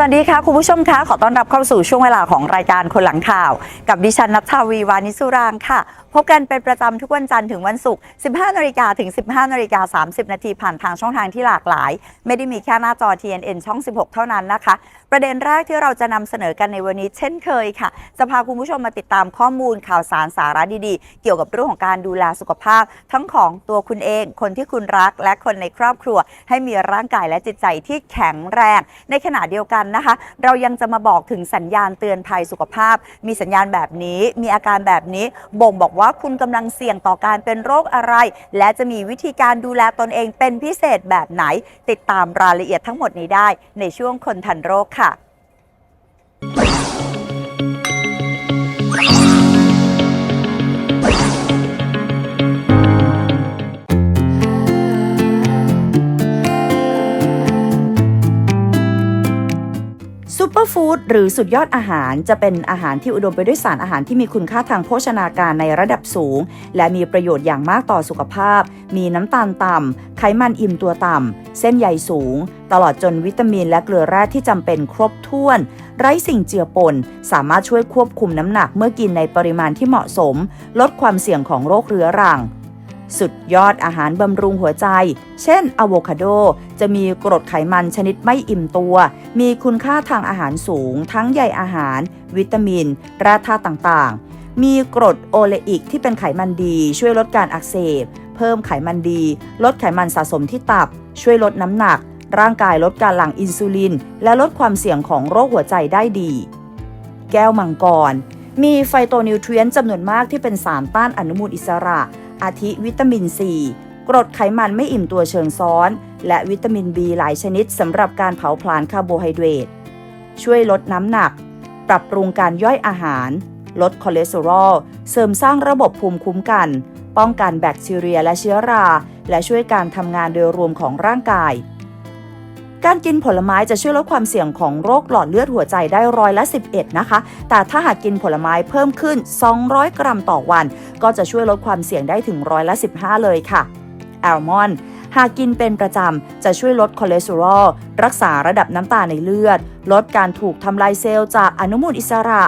สวัสดีค่ะ คุณผู้ชมคะขอต้อนรับเข้าสู่ช่วงเวลาของรายการคนหลังข่าว กับดิฉันนัทธาวีวานิสุรางค์ค่ะ พบกันเป็นประจำทุกวันจันทร์ถึงวันศุกร์ 15 นาฬิกาถึง 15 นาฬิกา 30 นาทีผ่านทางช่องทางที่หลากหลาย ไม่ได้มีแค่หน้าจอ TNN ช่อง 16 เท่านั้นนะคะ ประเด็นแรกที่เราจะนำเสนอกันในวันนี้เช่นเคยค่ะ จะพาคุณผู้ชมมาติดตามข้อมูลข่าวสารสาระดีๆ เกี่ยวกับเรื่องของการดูแลสุขภาพ ทั้งของตัวคุณเอง คนที่คุณรักและคนในครอบครัว ให้มีร่างกายและจิตใจที่แข็งแรง ในขณะเดียวกันนะคะ เรายังจะมาบอกถึงสัญญาณเตือนภัยสุขภาพ มีสัญญาณแบบนี้ มีอาการแบบนี้ บ่งบอกว่าคุณกำลังเสี่ยงต่อการเป็นโรคอะไร และจะมีวิธีการดูแลตนเองเป็นพิเศษแบบไหน ติดตามรายละเอียดทั้งหมดนี้ได้ในช่วงคนทันโรคค่ะ ปอร์ฟู้ดหรือสุดยอดอาหารจะเป็นอาหารที่อุดมไปด้วยสารอาหารที่มีคุณค่าทางโภชนาการในระดับสูง และมีประโยชน์อย่างมากต่อสุขภาพ มีน้ำตาลต่ำไขมันอิ่มตัวต่ำ เส้นใยสูง ตลอดจนวิตามินและเกลือแร่ที่จำเป็นครบถ้วน ไร้สิ่งเจือปน สามารถช่วยควบคุมน้ำหนักเมื่อกินในปริมาณที่เหมาะสม ลดความเสี่ยงของโรคเรื้อรัง สุดยอดอาหารบำรุงหัวใจ เช่นอะโวคาโด จะมีกรดไขมันชนิดไม่อิ่มตัว มีคุณค่าทางอาหารสูง ทั้งใยอาหาร วิตามินแร่ธาตุต่างๆ มีกรดโอเลอิกที่เป็นไขมันดี ช่วยลดการอักเสบ เพิ่มไขมันดี ลดไขมันสะสมที่ตับ ช่วยลดน้ำหนัก ร่างกายลดการหลั่งอินซูลิน และลดความเสี่ยงของโรคหัวใจได้ดี แก้วมังกรมีไฟโตนิวทรียนจำนวนมากที่เป็นสารต้านอนุมูลอิสระ อาทิวิตามิน C กรดไขมันไม่อิ่มตัวเชิงซ้อน และวิตามิน B หลายชนิดสำหรับการเผาผลาญคาร์โบไฮเดรตช่วยลดน้ำหนัก ปรับปรุงการย่อยอาหาร ลดคอเลสเตอรอล เสริมสร้างระบบภูมิคุ้มกัน ป้องกันแบคทีเรียและเชื้อรา และช่วยการทำงานโดยรวมของร่างกาย การกินผลไม้จะช่วยลดความเสี่ยงของโรคหลอดเลือดหัวใจได้ร้อยละ 11 นะคะ แต่ถ้าหากกินผลไม้เพิ่มขึ้น 200 กรัมต่อวัน ก็จะช่วยลดความเสี่ยงได้ถึงร้อยละ 15 เลยค่ะแอลมอนด์หากกินเป็นประจำ จะช่วยลดคอเลสเตอรอล รักษาระดับน้ำตาลในเลือด ลดการถูกทำลายเซลล์จากอนุมูลอิสระ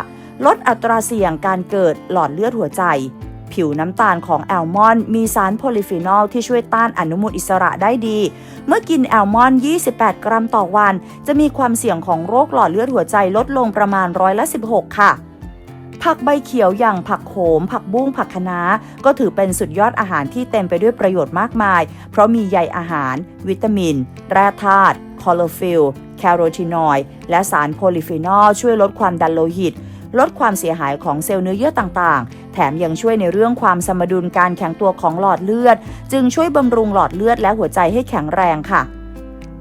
ลดอัตราเสี่ยงการเกิดหลอดเลือดหัวใจ ผิวน้ำตาลของแอลมอนด์มีสารโพลิฟีนอลที่ช่วยต้านอนุมูลอิสระได้ดี เมื่อกินแอลมอนด์ 28 กรัมต่อวัน จะมีความเสี่ยงของโรคหลอดเลือดหัวใจลดลงประมาณร้อยละ 16 ค่ะผักใบเขียวอย่างผักโขม ผักบุ้งผักคะน้า ก็ถือเป็นสุดยอดอาหารที่เต็มไปด้วยประโยชน์มากมาย เพราะมีใยอาหาร วิตามิน แร่ธาตุคลอโรฟิลแคโรทีนอยด์และสารโพลิฟีนอลช่วยลดความดันโลหิต ลดความเสียหายของเซลล์เนื้อเยื่อต่างๆ แถมยังช่วยในเรื่องความสมดุลการแข็งตัวของหลอดเลือด จึงช่วยบำรุงหลอดเลือดและหัวใจให้แข็งแรงค่ะ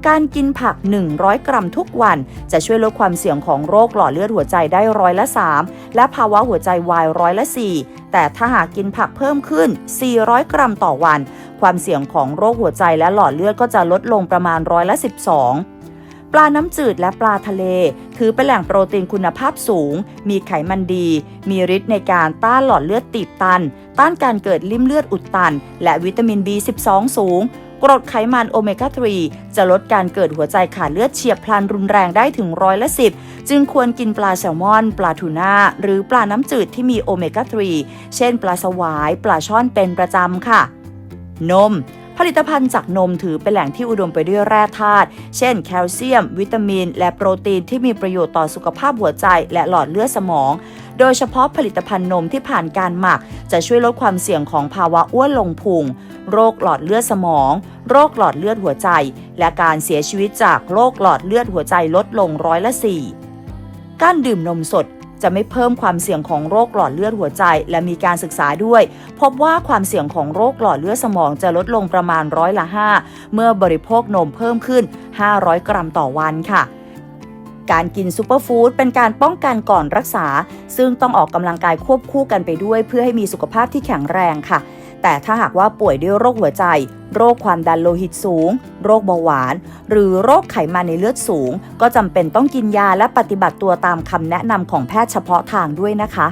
การกินผัก 100 กรัมทุกวัน จะช่วยลดความเสี่ยงของโรคหลอดเลือดหัวใจได้ร้อยละ 3 และภาวะหัวใจวายร้อยละ 4 แต่ถ้าหากกินผักเพิ่มขึ้น 400 กรัมต่อวัน ความเสี่ยงของโรคหัวใจและหลอดเลือดก็จะลดลงประมาณร้อยละ 12 ปลาน้ำจืดและปลาทะเล ถือเป็นแหล่งโปรตีนคุณภาพสูง มีไขมันดี มีฤทธิ์ในการต้านหลอดเลือดตีบตัน ต้านการเกิดลิ่มเลือดอุดตัน และวิตามิน B12 สูง กรดไขมันโอเมก้า 3 จะลดการเกิดหัวใจขาดเลือดเฉียบพลันรุนแรงได้ถึงร้อยละ10จึงควรกินปลาแซลมอน ปลาทูน่า หรือปลาน้ำจืดที่มีโอเมก้า 3 เช่น ปลาสวาย ปลาช่อนเป็นประจำค่ะ นม ผลิตภัณฑ์จากนมถือเป็นแหล่งที่อุดมไปด้วยแร่ธาตุ เช่น แคลเซียม วิตามิน และโปรตีนที่มีประโยชน์ต่อสุขภาพหัวใจและหลอดเลือดสมอง โดยเฉพาะผลิตภัณฑ์นมที่ผ่านการหมัก จะช่วยลดความเสี่ยงของภาวะอ้วนลงพุง โรคหลอดเลือดสมอง โรคหลอดเลือดหัวใจ และการเสียชีวิตจากโรคหลอดเลือดหัวใจลดลงร้อยละ4การดื่มนมสด จะไม่เพิ่มความเสี่ยงของโรคหลอดเลือดหัวใจ และมีการศึกษาด้วย พบว่าความเสี่ยงของโรคหลอดเลือดสมองจะลดลงประมาณร้อยละ 5 เมื่อบริโภคนมเพิ่มขึ้น 500 กรัมต่อวันค่ะการกินซูเปอร์ฟู้ดเป็นการป้องกันก่อนรักษา ซึ่งต้องออกกำลังกายควบคู่กันไปด้วย เพื่อให้มีสุขภาพที่แข็งแรงค่ะ แต่ถ้าหากว่าป่วยด้วยโรคหัวใจ โรคความดันโลหิตสูง โรคเบาหวาน หรือโรคไขมันในเลือดสูง ก็จำเป็นต้องกินยาและปฏิบัติตัวตามคำแนะนำของแพทย์เฉพาะทางด้วยนะคะ